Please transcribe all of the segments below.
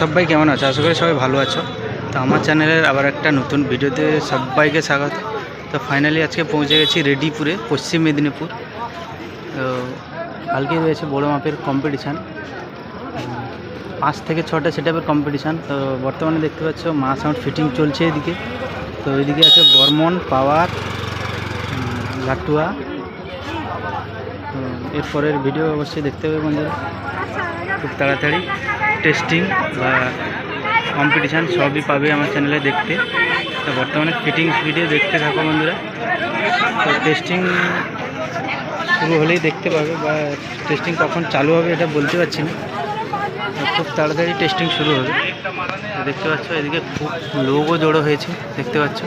সবাই কেমন আছো? আশা করি সবাই ভালো আছো। তো আমার চ্যানেলের আবার একটা নতুন ভিডিওতে সবাইকে স্বাগত। তো ফাইনালি আজকে পৌঁছে গেছি রেডিপুরে, পশ্চিম মেদিনীপুর। তো কালকে রয়েছে বড় মাপের কম্পিটিশান পাঁচ থেকে ছটা সেটআপের কম্পিটিশান তো বর্তমানে দেখতে পাচ্ছ মা সাউন্ড ফিটিং চলছে এদিকে। তো এদিকে আছে বর্মন, পাওয়ার লাটুয়া। এরপরের ভিডিও অবশ্যই দেখতে হবে বন্ধুরা। খুব তাড়াতাড়ি। টেস্টিং বা কম্পিটিশান সবই পাবে আমার চ্যানেলে দেখতে। তো বর্তমানে ফিটিংস ভিডিও দেখতে থাকো বন্ধুরা। তো টেস্টিং শুরু হলেই দেখতে পাবে বা টেস্টিং কখন চালু হবে এটা বলতে পারছি না। খুব তাড়াতাড়ি টেস্টিং শুরু হবে। দেখতে পাচ্ছ এদিকে খুব লোকও জড়ো হয়েছে, দেখতে পাচ্ছ।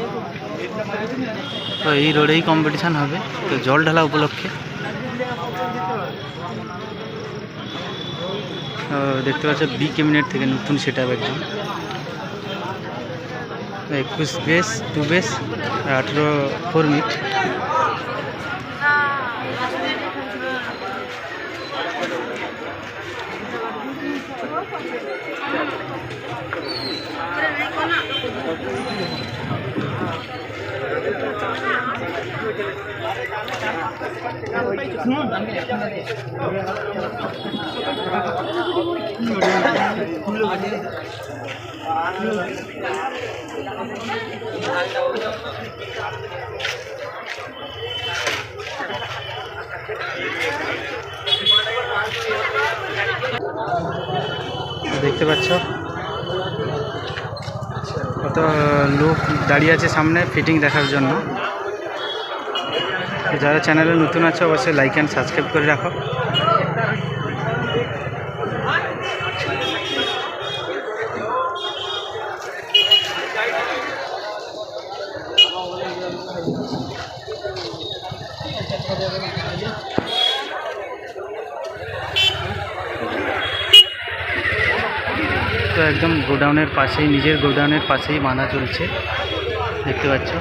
তো এই রোডেই কম্পিটিশান হবে। তো জল ঢালা উপলক্ষে। দেখতে পাচ্ছ বি ক্যাবিনেট থেকে নতুন সেট আপ একদম। একুশ বেস টু বেস আঠেরো ফোর মিট দেখতে পাচ্ছ? কত লোক দাঁড়িয়ে আছে সামনে ফিটিং দেখার জন্য। যারা চ্যানেলে নতুন আছে, অবশ্যই লাইক অ্যান্ড সাবস্ক্রাইব করে রাখো। তো একদম গোডাউনের পাশেই, নিজের গোডাউনের পাশেই বাঁধা চলছে। দেখতে পাচ্ছ?